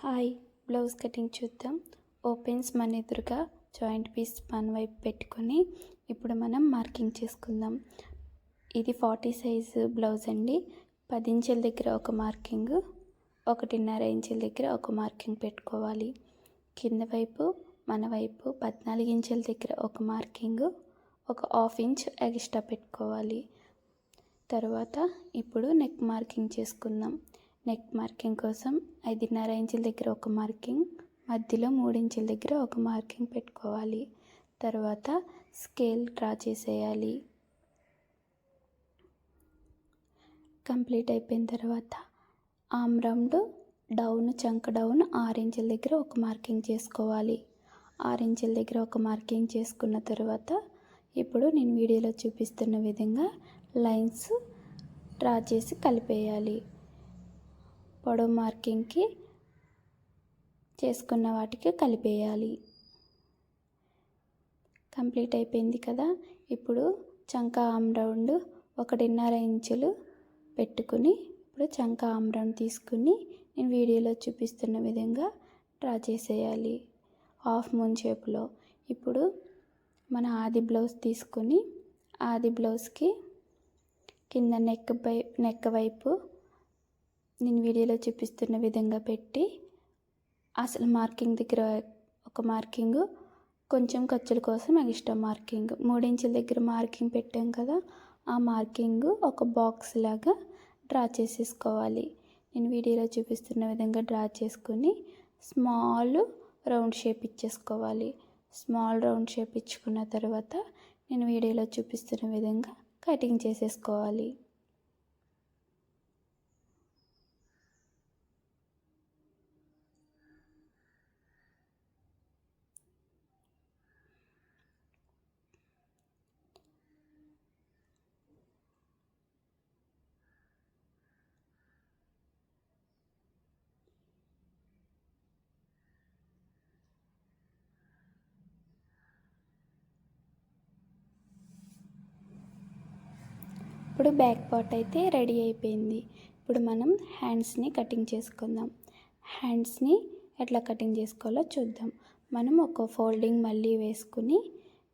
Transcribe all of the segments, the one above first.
Hi blouse cutting చూద్దాం. Opens మన ఎదురుగా జాయింట్ పీస్ పన్ వైపు పెట్టుకొని ఇప్పుడు మనం మార్కింగ్ చేసుకుందాం. ఇది ఫార్టీ సైజు బ్లౌజ్ అండి. పది ఇంచుల దగ్గర ఒక మార్కింగ్ ఒకటిన్నర ఇంచుల దగ్గర ఒక మార్కింగ్ పెట్టుకోవాలి. కింద వైపు మన వైపు పద్నాలుగు ఇంచుల దగ్గర ఒక మార్కింగ్ ఒక హాఫ్ ఇంచ్ ఎక్స్ట్రా పెట్టుకోవాలి. తర్వాత ఇప్పుడు నెక్ మార్కింగ్ చేసుకుందాం. నెక్ మార్కింగ్ కోసం ఐదున్నర ఇంచుల దగ్గర ఒక మార్కింగ్ మధ్యలో మూడు ఇంచుల దగ్గర ఒక మార్కింగ్ పెట్టుకోవాలి. తర్వాత స్కేల్ డ్రా చేసేయాలి. కంప్లీట్ అయిపోయిన తర్వాత ఆమ్ రౌండ్ డౌన్ చంక డౌన్ ఆరు ఇంచుల దగ్గర ఒక మార్కింగ్ చేసుకోవాలి. ఆరు దగ్గర ఒక మార్కింగ్ చేసుకున్న తర్వాత ఇప్పుడు నేను వీడియోలో చూపిస్తున్న విధంగా లైన్స్ డ్రా చేసి కలిపేయాలి. పొడవు మార్కింగ్కి చేసుకున్న వాటికి కలిపేయాలి. కంప్లీట్ అయిపోయింది కదా? ఇప్పుడు చంక ఆమ్ రౌండ్ ఒకటిన్నర ఇంచులు పెట్టుకుని ఇప్పుడు చంక ఆమ్ రౌండ్ తీసుకుని నేను వీడియోలో చూపిస్తున్న విధంగా డ్రా చేసేయాలి. హాఫ్ మూన్ షేప్లో. ఇప్పుడు మన ఆది బ్లౌజ్ తీసుకుని ఆది బ్లౌజ్కి కింద నెక్ పై నెక్ వైపు నేను వీడియోలో చూపిస్తున్న విధంగా పెట్టి అసలు మార్కింగ్ దగ్గర ఒక మార్కింగ్ కొంచెం ఖర్చుల కోసం ఎక్స్ట్రా మార్కింగ్. మూడించుల దగ్గర మార్కింగ్ పెట్టాం కదా ఆ మార్కింగ్ ఒక బాక్స్ లాగా డ్రా చేసేసుకోవాలి. నేను వీడియోలో చూపిస్తున్న విధంగా డ్రా చేసుకుని స్మాల్ రౌండ్ షేప్ ఇచ్చేసుకోవాలి. స్మాల్ రౌండ్ షేప్ ఇచ్చుకున్న తర్వాత నేను వీడియోలో చూపిస్తున్న విధంగా కటింగ్ చేసేసుకోవాలి. ఇప్పుడు బ్యాక్ పార్ట్ అయితే రెడీ అయిపోయింది. ఇప్పుడు మనం హ్యాండ్స్ని కటింగ్ చేసుకుందాం. హ్యాండ్స్ని ఎట్లా కటింగ్ చేసుకోవాలో చూద్దాం. మనం ఒక ఫోల్డింగ్ మళ్ళీ వేసుకుని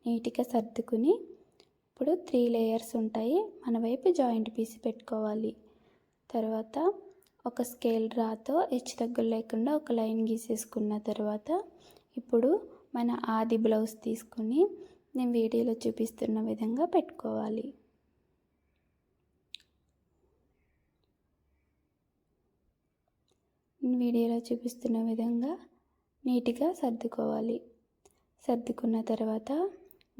నీట్గా సర్దుకుని ఇప్పుడు త్రీ లేయర్స్ ఉంటాయి. మన వైపు జాయింట్ పీస్ పెట్టుకోవాలి. తర్వాత ఒక స్కేల్ డ్రాతో హెచ్చు తగ్గులు లేకుండా ఒక లైన్ గీసేసుకున్న తర్వాత ఇప్పుడు మన ఆది బ్లౌజ్ తీసుకుని నేను వీడియోలో చూపిస్తున్న విధంగా పెట్టుకోవాలి. వీడియోలో చూపిస్తున్న విధంగా నీట్గా సర్దుకోవాలి. సర్దుకున్న తర్వాత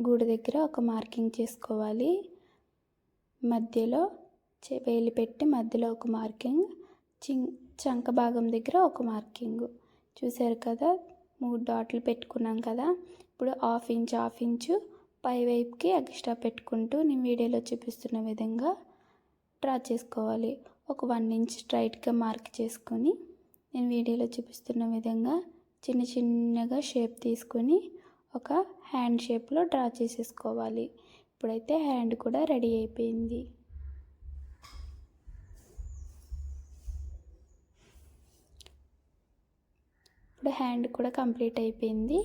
గూడు దగ్గర ఒక మార్కింగ్ చేసుకోవాలి. మధ్యలో వేలి పెట్టి మధ్యలో ఒక మార్కింగ్ చింగ్ చంక భాగం దగ్గర ఒక మార్కింగ్. చూసారు కదా? మూడు డాట్లు పెట్టుకున్నాం కదా? ఇప్పుడు హాఫ్ ఇంచ్ హాఫ్ ఇంచు పై వైపుకి ఎక్స్ట్రా పెట్టుకుంటూ నేను వీడియోలో చూపిస్తున్న విధంగా డ్రా చేసుకోవాలి. ఒక వన్ ఇంచ్ స్ట్రైట్గా మార్క్ చేసుకొని నేను వీడియోలో చూపిస్తున్న విధంగా చిన్న చిన్నగా షేప్ తీసుకొని ఒక హ్యాండ్ షేప్లో డ్రా చేసేసుకోవాలి. ఇప్పుడైతే హ్యాండ్ కూడా రెడీ అయిపోయింది. ఇప్పుడు హ్యాండ్ కూడా కంప్లీట్ అయిపోయింది.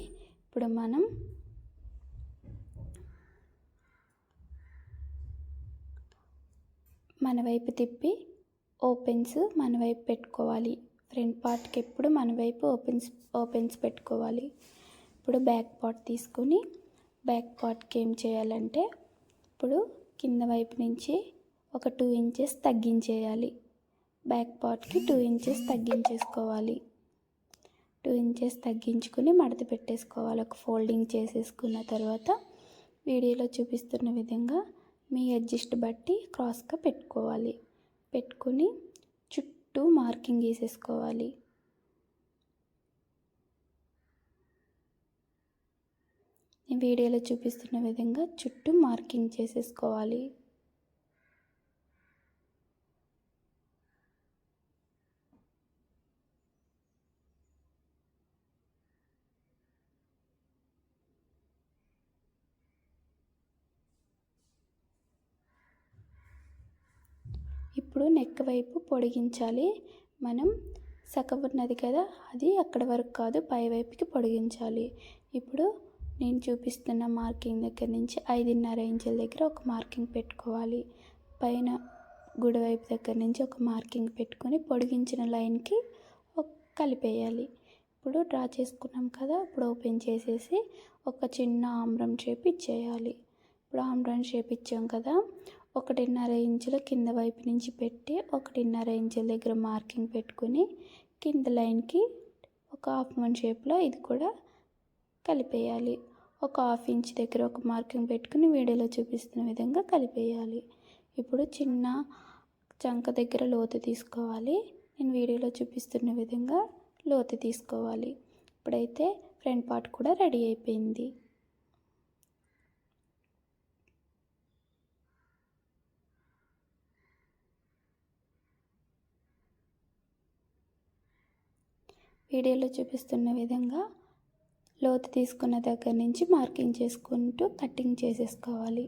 ఇప్పుడు మనం మన వైపు తిప్పి ఓపెన్స్ మన వైపు పెట్టుకోవాలి. ఫ్రంట్ పార్ట్కి ఎప్పుడు మన వైపు ఓపెన్స్ ఓపెన్స్ పెట్టుకోవాలి. ఇప్పుడు బ్యాక్ పార్ట్ తీసుకొని బ్యాక్ పార్ట్కి ఏం చేయాలంటే ఇప్పుడు కింద వైపు నుంచి ఒక టూ ఇంచెస్ తగ్గించేయాలి. బ్యాక్ పార్ట్కి టూ ఇంచెస్ తగ్గించేసుకోవాలి. టూ ఇంచెస్ తగ్గించుకుని మడత పెట్టేసుకోవాలి. ఒక ఫోల్డింగ్ చేసేసుకున్న తర్వాత వీడియోలో చూపిస్తున్న విధంగా మీ అడ్జస్ట్ బట్టి క్రాస్గా పెట్టుకోవాలి. పెట్టుకుని చుట్టూ మార్కింగ్ వేసేసుకోవాలి నేను వీడియోలో చూపిస్తున్న విధంగా చుట్టూ మార్కింగ్ చేసేసుకోవాలి. ఇప్పుడు నెక్ వైపు పొడిగించాలి. మనం సగం ఉన్నది కదా అది అక్కడ వరకు కాదు పై వైపుకి పొడిగించాలి. ఇప్పుడు నేను చూపిస్తున్న మార్కింగ్ దగ్గర నుంచి ఐదున్నర ఇంచుల దగ్గర ఒక మార్కింగ్ పెట్టుకోవాలి. పైన గుడివైపు దగ్గర నుంచి ఒక మార్కింగ్ పెట్టుకొని పొడిగించిన లైన్కి కలిపేయాలి. ఇప్పుడు డ్రా చేసుకున్నాం కదా ఇప్పుడు ఓపెన్ చేసేసి ఒక చిన్న ఆమ్రం షేప్ ఇచ్చేయాలి. ఇప్పుడు ఆమ్రం షేప్ ఇచ్చాం కదా ఒకటిన్నర ఇంచుల కింద వైపు నుంచి పెట్టి ఒకటిన్నర ఇంచుల దగ్గర మార్కింగ్ పెట్టుకుని కింద లైన్కి ఒక హాఫ్ మన్ షేప్లో ఇది కూడా కలిపేయాలి. ఒక హాఫ్ ఇంచ్ దగ్గర ఒక మార్కింగ్ పెట్టుకుని వీడియోలో చూపిస్తున్న విధంగా కలిపేయాలి. ఇప్పుడు చిన్న చంక దగ్గర లోతు తీసుకోవాలి. నేను వీడియోలో చూపిస్తున్న విధంగా లోతు తీసుకోవాలి. ఇప్పుడైతే ఫ్రంట్ పార్ట్ కూడా రెడీ అయిపోయింది. వీడియోలో చూపిస్తున్న విధంగా లోతు తీసుకున్న దగ్గర నుంచి మార్కింగ్ చేసుకుంటూ కటింగ్ చేసేసుకోవాలి.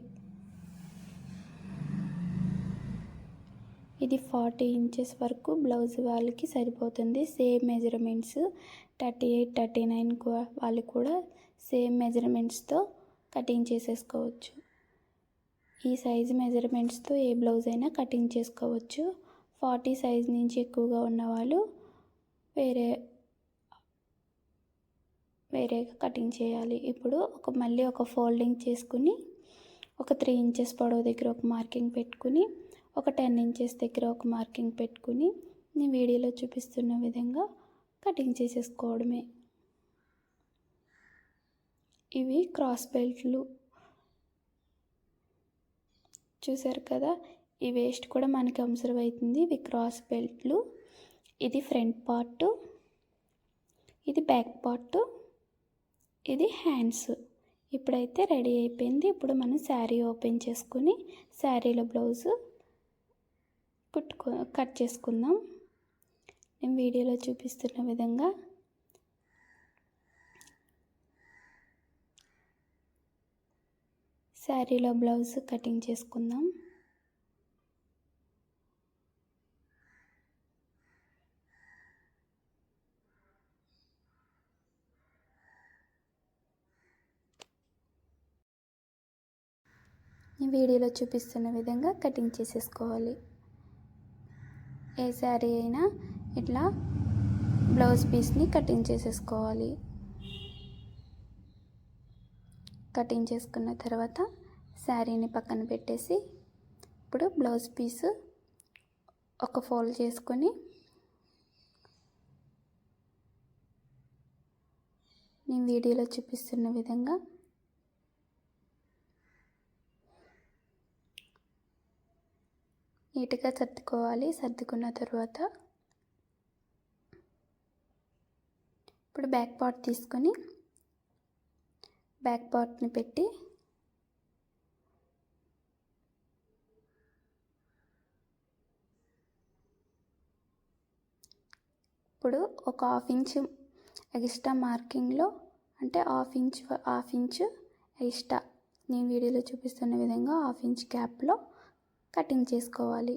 ఇది ఫార్టీ ఇంచెస్ వరకు బ్లౌజ్ వాళ్ళకి సరిపోతుంది. Same measurements thirty eight thirty nine వాళ్ళు కూడా సేమ్ మెజర్మెంట్స్తో కటింగ్ చేసేసుకోవచ్చు. ఈ సైజ్ మెజర్మెంట్స్తో ఏ బ్లౌజ్ అయినా కటింగ్ చేసుకోవచ్చు. ఫార్టీ సైజ్ నుంచి ఎక్కువగా ఉన్నవాళ్ళు వేరే వేరేగా కటింగ్ చేయాలి. ఇప్పుడు ఒక మళ్ళీ ఒక ఫోల్డింగ్ చేసుకుని ఒక త్రీ ఇంచెస్ పొడవు దగ్గర ఒక మార్కింగ్ పెట్టుకుని ఒక టెన్ ఇంచెస్ దగ్గర ఒక మార్కింగ్ పెట్టుకుని నేను వీడియోలో చూపిస్తున్న విధంగా కటింగ్ చేసేసుకోవడమే. ఇవి క్రాస్ బెల్ట్లు చూసారు కదా? ఈ వేస్ట్ కూడా మనకి అబ్జర్వ్ అవుతుంది. ఇవి క్రాస్ బెల్ట్లు ఇది ఫ్రంట్ పార్ట్ ఇది బ్యాక్ పార్ట్ ఇది హ్యాండ్స్. ఇప్పుడైతే రెడీ అయిపోయింది. ఇప్పుడు మనం శారీ ఓపెన్ చేసుకుని శారీలో బ్లౌజు కుట్టుకో కట్ చేసుకుందాం. నేను వీడియోలో చూపిస్తున్న విధంగా శారీలో బ్లౌజ్ కటింగ్ చేసుకుందాం. వీడియోలో చూపిస్తున్న విధంగా కటింగ్ చేసేసుకోవాలి. ఏ శారీ అయినా ఇట్లా బ్లౌజ్ పీస్ని కటింగ్ చేసేసుకోవాలి. కటింగ్ చేసుకున్న తర్వాత శారీని పక్కన పెట్టేసి ఇప్పుడు బ్లౌజ్ పీస్ ఒక ఫోల్డ్ చేసుకొని నేను వీడియోలో చూపిస్తున్న విధంగా నీట్గా సర్దుకోవాలి. సర్దుకున్న తర్వాత ఇప్పుడు బ్యాక్ పార్ట్ తీసుకొని బ్యాక్ పార్ట్ని పెట్టి ఇప్పుడు ఒక హాఫ్ ఇంచ్ ఎక్స్ట్రా మార్కింగ్లో అంటే half inch half inch extra నేను వీడియోలో చూపిస్తున్న విధంగా హాఫ్ ఇంచ్ క్యాప్లో కటింగ్ చేసుకోవాలి.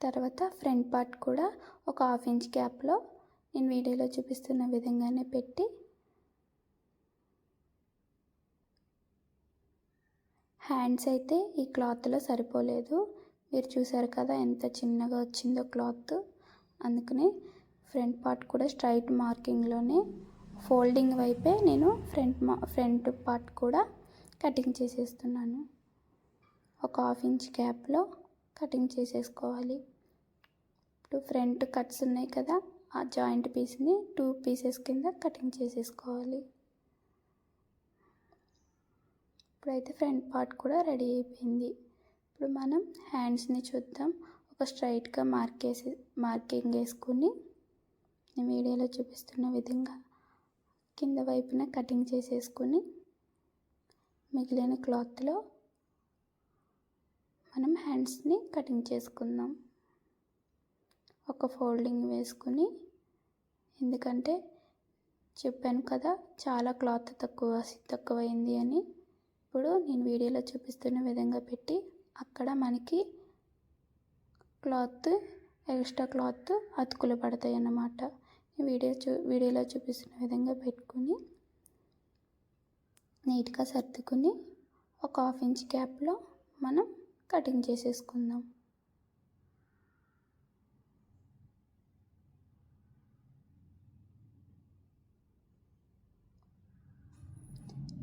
తర్వాత ఫ్రంట్ పార్ట్ కూడా ఒక హాఫ్ ఇంచ్ గ్యాప్లో నేను వీడియోలో చూపిస్తున్న విధంగానే పెట్టి హ్యాండ్స్ అయితే ఈ క్లాత్లో సరిపోలేదు. మీరు చూసారు కదా ఎంత చిన్నగా వచ్చిందో క్లాత్. అందుకనే ఫ్రంట్ పార్ట్ కూడా స్ట్రైట్ మార్కింగ్లోనే ఫోల్డింగ్ వైపే నేను ఫ్రంట్ మా ఫ్రంట్ పార్ట్ కూడా కటింగ్ చేసేస్తున్నాను. ఒక హాఫ్ ఇంచ్ గ్యాప్లో కటింగ్ చేసేసుకోవాలి. ఇప్పుడు ఫ్రంట్ కట్స్ ఉన్నాయి కదా ఆ జాయింట్ పీస్ని టూ పీసెస్ కింద కటింగ్ చేసేసుకోవాలి. ఇప్పుడైతే ఫ్రంట్ పార్ట్ కూడా రెడీ అయిపోయింది. ఇప్పుడు మనం హ్యాండ్స్ని చూద్దాం. ఒక స్ట్రైట్గా మార్కేసి మార్కింగ్ వేసుకుని నేను వీడియోలో చూపిస్తున్న విధంగా కింద వైపున కటింగ్ చేసేసుకుని మిగిలిన క్లాత్లో మనం హ్యాండ్స్ని కటింగ్ చేసుకుందాం. ఒక ఫోల్డింగ్ వేసుకుని ఎందుకంటే చెప్పాను కదా చాలా క్లాత్ తక్కువ తక్కువైంది అని. ఇప్పుడు నేను వీడియోలో చూపిస్తున్న విధంగా పెట్టి అక్కడ మనకి క్లాత్ ఎక్స్ట్రా క్లాత్ అతుకులు పడతాయి అన్నమాట వీడియో చూ వీడియోలో చూపిస్తున్న విధంగా పెట్టుకుని నీట్గా సర్దుకుని ఒక హాఫ్ ఇంచ్ గ్యాప్లో మనం కటింగ్ చేసేసుకుందాం.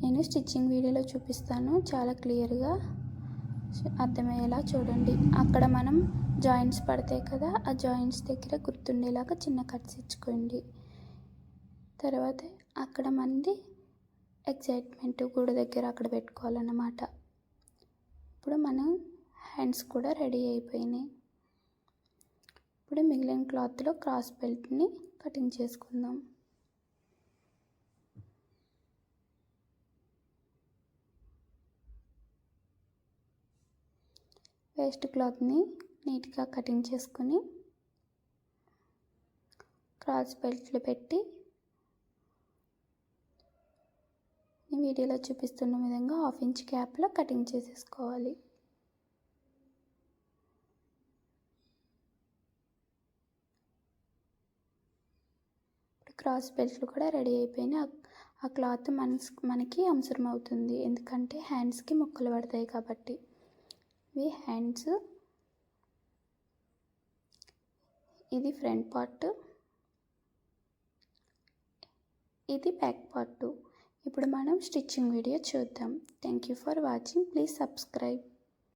నేను స్టిచ్చింగ్ వీడియోలో చూపిస్తాను. చాలా క్లియర్గా అర్థమయ్యేలా చూడండి. అక్కడ మనం జాయింట్స్ పడతాయి కదా ఆ జాయింట్స్ దగ్గర గుర్తుండేలాగా చిన్న కట్స్ ఇచ్చుకోండి. తర్వాత అక్కడ మంది ఎగ్జైట్మెంట్ గుడి దగ్గర అక్కడ పెట్టుకోవాలన్నమాట. ఇప్పుడు మనం హ్యాండ్స్ కూడా రెడీ అయిపోయినాయి. ఇప్పుడు మిగిలిన క్లాత్లో క్రాస్ బెల్ట్ని కటింగ్ చేసుకుందాం. వేస్ట్ క్లాత్ని నీట్గా కటింగ్ చేసుకుని క్రాస్ బెల్ట్లు పెట్టి ఈ వీడియోలో చూపిస్తున్న విధంగా హాఫ్ ఇంచ్ క్యాప్లో కటింగ్ చేసేసుకోవాలి. క్రాస్ బెల్ట్లు కూడా రెడీ అయిపోయినాయి. ఆ క్లాత్ మనస్ మనకి అవసరం అవుతుంది ఎందుకంటే హ్యాండ్స్కి ముక్కలు పడతాయి కాబట్టి. V hands. ఇది ఫ్రంట్ పార్ట్. ఇది బ్యాక్ పార్ట్. ఇప్పుడు మనం స్టిచ్చింగ్ వీడియో చూద్దాం. Thank you for watching. Please subscribe.